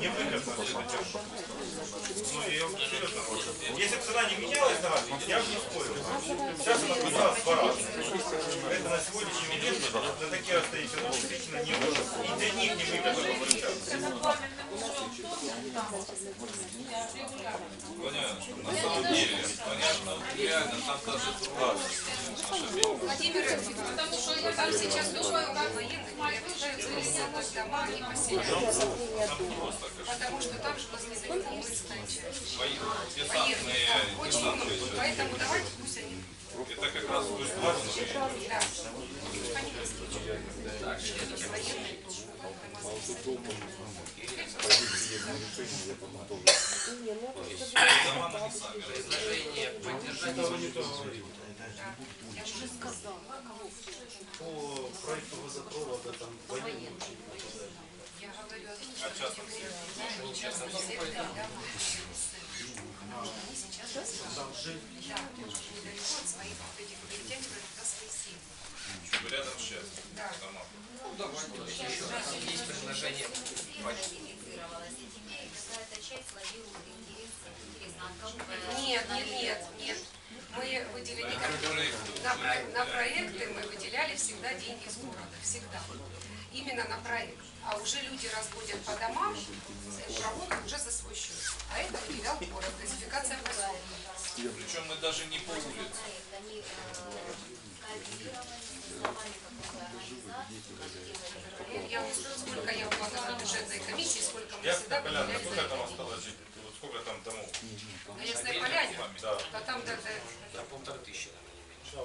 не выгодно. Ну, я вам серьезно. Если бы цена не менялась на раз, я бы не спорил. Сейчас она поднялась два раза. Это на сегодняшний момент на такие расстояния ну, действительно не выгодно. И для них не выгодно получаться. Понятно. На самом деле, понятно, реально там даже труба. Владимир, потому что там сейчас думаю, как военных приезжают завести дома и поселяются. Потому что там же возле военная часть. Очень много. Поэтому давайте пусть они. Это как раз в ту сторону. Да. Они Так, военные Предложение поддержать Я уже сказала. По проекту газопровода там военные Я говорю о частном секторе. Нет, нет, нет, нет. Мы выделили на, на проекты мы выделяли всегда деньги из города, всегда. Именно на проект. А уже люди разводят по домам, проводят уже за свой счет. А это выделял город, газификация поселка. Причем мы даже не по улице. они Ну, Я, сколько я на бюджетной комиссии, сколько мы всегда а сколько за там осталось жить? Вот сколько там домов? На Ясной Поляне, Да. а там даже Да, полторы тысячи, наверное, не меньше.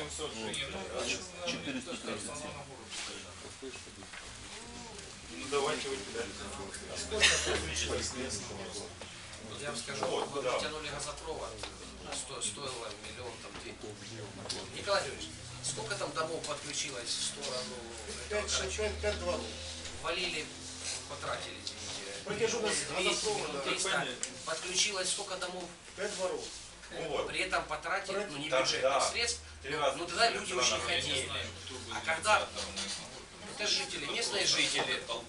1700 же не надо. Ну давайте выделять. Вот Я вам скажу, Вот, мы да. вытянули газопровод, сто- стоило миллион там две. Николай Юрьевич, сколько там домов подключилось в сторону этого пять, Карачева? пять, пять дворов. Валили, потратили, извините. Прикажу нас 200 газопровода, минут, так 300. Подключилось сколько домов? Пять дворов. Вот. При этом потратили, ну не Да, бюджетных да. средств, раза. ну тогда люди очень хотели. А когда это жители, местные жители. Там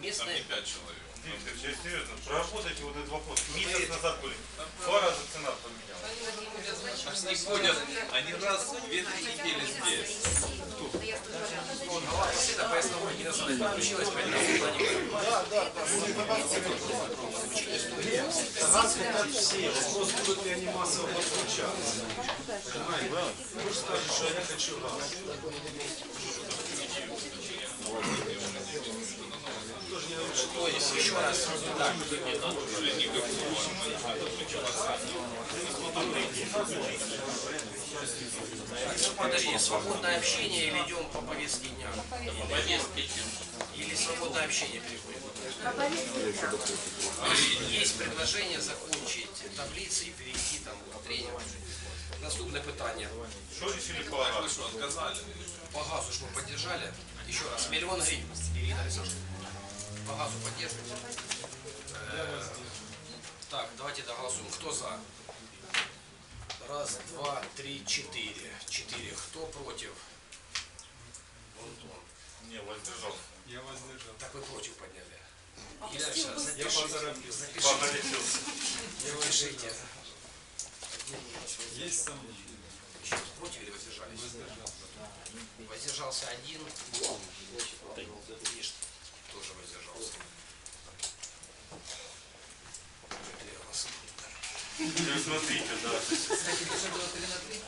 не местные, пять человек. Дмитрий, я серьезно, проработайте вот этот вопрос. Месяц назад были. Два раза цена поменялась. Не ходят, они раз в две-три недели здесь. это поясного Геннадия подключилась, поэтому Да, да, да. Мы добавили. Саган хотят все. Вопрос, будут ли они массово подключаться. Понимаете? Вы же скажете, что я хочу газ. Тоже не говорю, что То есть еще раз, так, подожди, свободное общение или идем по повестке дня? Или свободное общение переходим? Есть предложение закончить таблицы и перейти там к тренеру. Наступное питание. Что решили по газу? что, отказали? По газу что поддержали? Еще раз, миллион гривен. Ирина Александровна. По газу поддерживаете? Э, Так, давайте доголосуем. Кто за? Раз, два, три, четыре. Четыре. Кто против? Антон. Не, воздержался. Так вы против подняли. Елена Александровна, запишите. Запишите. Погорячился. Запишите. Есть сомнения? Против или воздержались? Воздержался. Воздержался один. Миш тоже воздержался. Смотрите, да. Кстати, это было 3 на 3.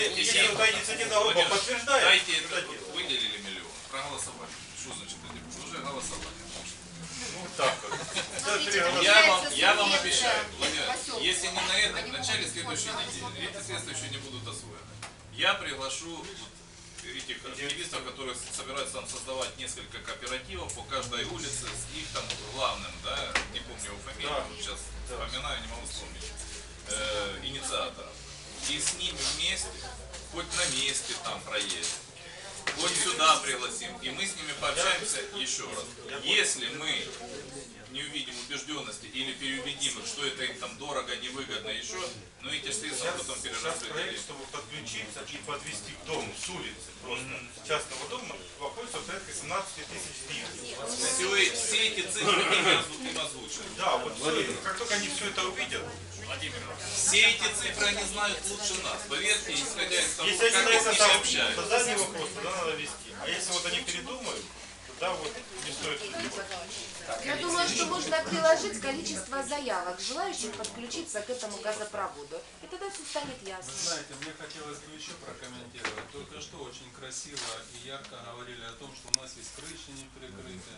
Если, дайте- если инициативная группа подтверждает, Дайте это, выделили миллион, проголосовали. Что значит это? Уже голосовали. Ну так три голоса. Я вам, я вам обещаю, Владимир, если не на этой, в начале следующей недели, эти средства еще не будут освоены. Я приглашу этих активистов, которые собираются там создавать несколько кооперативов по каждой улице с их там главным, да, не помню его фамилию, Да. сейчас вспоминаю, не могу вспомнить, э, инициатором. И с ними вместе, хоть на месте там проедем, хоть сюда пригласим, и мы с ними пообщаемся еще раз. Если мы не увидим убежденности или переубедим их, что это им там дорого, невыгодно, еще, но эти средства Сейчас, потом проект, чтобы подключиться и подвести к дому с улицы, просто частного дома, обходится порядка 17 тысяч гривен. Все, все эти цифры им озву- им озвучены. Да, вот все как только они все это увидят, Все эти цифры они знают лучше нас. Поверьте, исходя из того, если они как мы с ними там общаемся. задали вопрос, тогда надо вести. А если вот они передумают, тогда вот не стоит Я думаю, что можно приложить количество заявок, желающих подключиться к этому газопроводу. И тогда все станет ясно. Знаете, мне хотелось бы еще прокомментировать. Только что очень красиво и ярко говорили о том, что у нас есть крыши не прикрыты,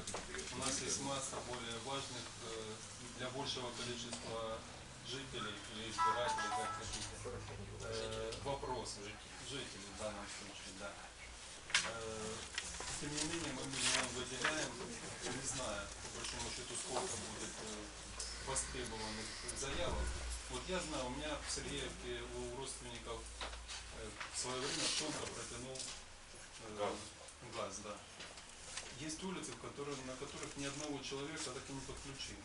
у нас есть масса более важных э, для большего количества жителей или избирателей, как хотите, э, вопросов. Жителей в данном случае, да. Тем не менее, мы миллион выделяем, не знаю, по большому счету, сколько будет э, востребованных заявок. Вот я знаю, у меня в Сергеевке у родственников э, в свое время Шонка протянул э, Газ. газ, да. Есть улицы, в на которых ни одного человека так и не подключили.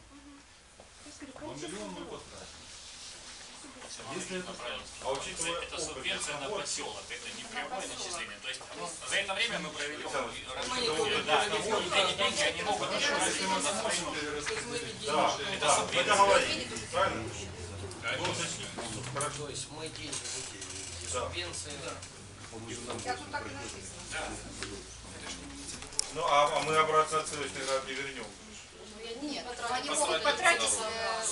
Но миллион мы потратим. Если это А учитывая Это субвенция на поселок, это не прямое начисление. То есть за это время мы провели Да, они могут если мы сможем Да, мы договорились, правильно? То есть мы деньги выделили, эти Да. субвенции, Я тут так и написано. Ну, а, а мы обратно отсылочный град не вернем. Нет, они могут потратить э,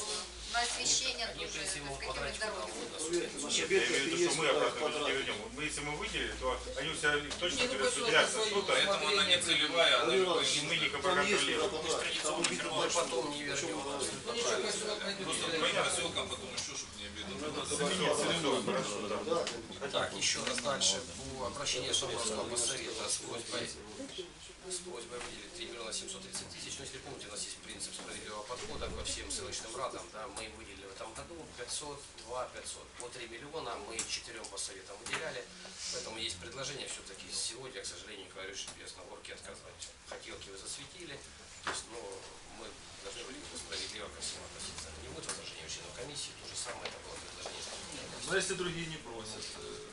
на освещение тоже потратить дороги. Нет, я имею в виду, что мы обратно не вернем. Мы, если мы выделили, то они у себя точно перераспределятся что-то, Поэтому она не целевая, она и мы не контролируем. Мы потом не вернем. просто двоим поселкам, потом еще, чтобы не обидно. Заменить целевой, хорошо, да. Так, еще раз дальше. По обращению Соборского поссовета с просьбой, просьбой выделить 3 миллиона 730 тысяч. Ну, если помните, у нас есть принцип справедливого подхода ко всем ссылочным радам. Да, мы выделили в этом году 500, 2 500. По 3 миллиона мы четырем поссоветам выделяли. Поэтому есть предложение все-таки сегодня, к сожалению, говорю, что Ясногорке отказать. Хотелки вы засветили. То есть, ну, мы должны были справедливо ко всем относиться. Не будет возражения членов комиссии. То же самое это было предложение. Но если другие не просят, э,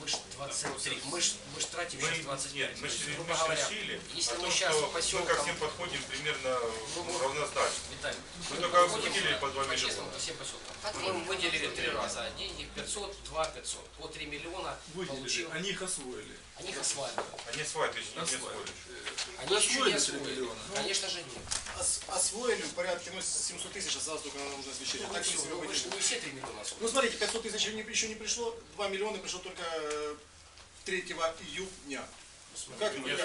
Мы ж 23, мы ж, мы ж тратим Мы, сейчас 25. нет, мы, То есть, ж- грубо мы говоря, решили если о мы сейчас что по мы ко всем подходим примерно равнозначно. Виталий, Мы только выделили по 2 по-честному, миллиона. по всем поселкам. Мы выделили три раза деньги, 500, 2 500. По 3 миллиона выделили, получил, они их освоили. Они их осваивают. Они свайт еще не Освоили. Они еще не освоили миллиона? Конечно же нет. ос- освоили в порядке ну, 700 тысяч, осталось только нам нужно освещение. Ну, Так, в всё, принципе, ну, вы не все 3 миллиона освоили. Ну, смотрите, 500 тысяч еще не пришло, 2 миллиона пришло только э, 3 июня. Как, Нет, как